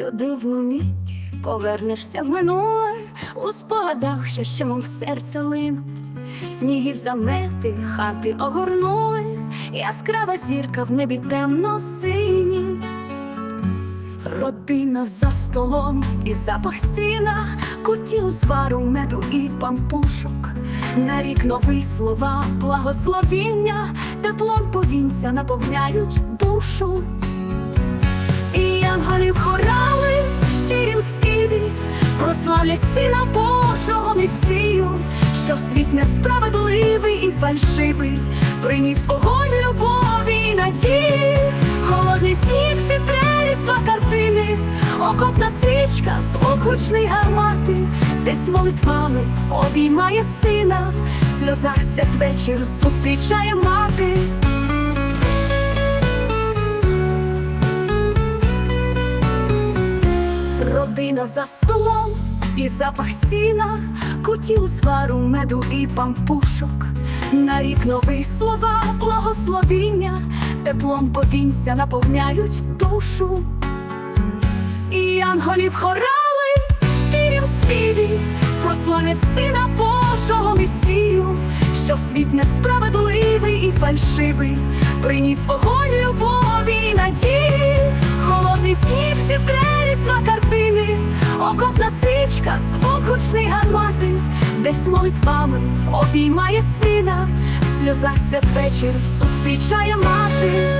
цю дивну ніч повернешся в минуле у спогадах, що ще мов серце линуть. Снігів замети, хати огорнули, яскрава зірка в небі темно сині. Родина за столом і запах сіна, кутів звару меду і пампушок. На рік нові слова, благословіння, теплом повінця наповняють душу. І янголів співі, прославлять сина Божого Месію, що світ несправедливий і фальшивий, приніс вогонь любові і надії, холодний сніг зітре різдва картини, окопна свічка, звук гучний гармати, десь молитвами обіймає сина, в сльозах святвечір зустрічає мати. Родина за столом і запах сіна, кутів звару, меду і пампушок. На рік нові слова, благословіння, теплом повінця наповняють душу. І янголів хорали в щирім співі, прославлять сина Божого Месію, що світ несправедливий і фальшивий, приніс вогонь любові і надії, холодний сніг зітре десь молитвами обіймає сина, в сльозах святвечір зустрічає мати.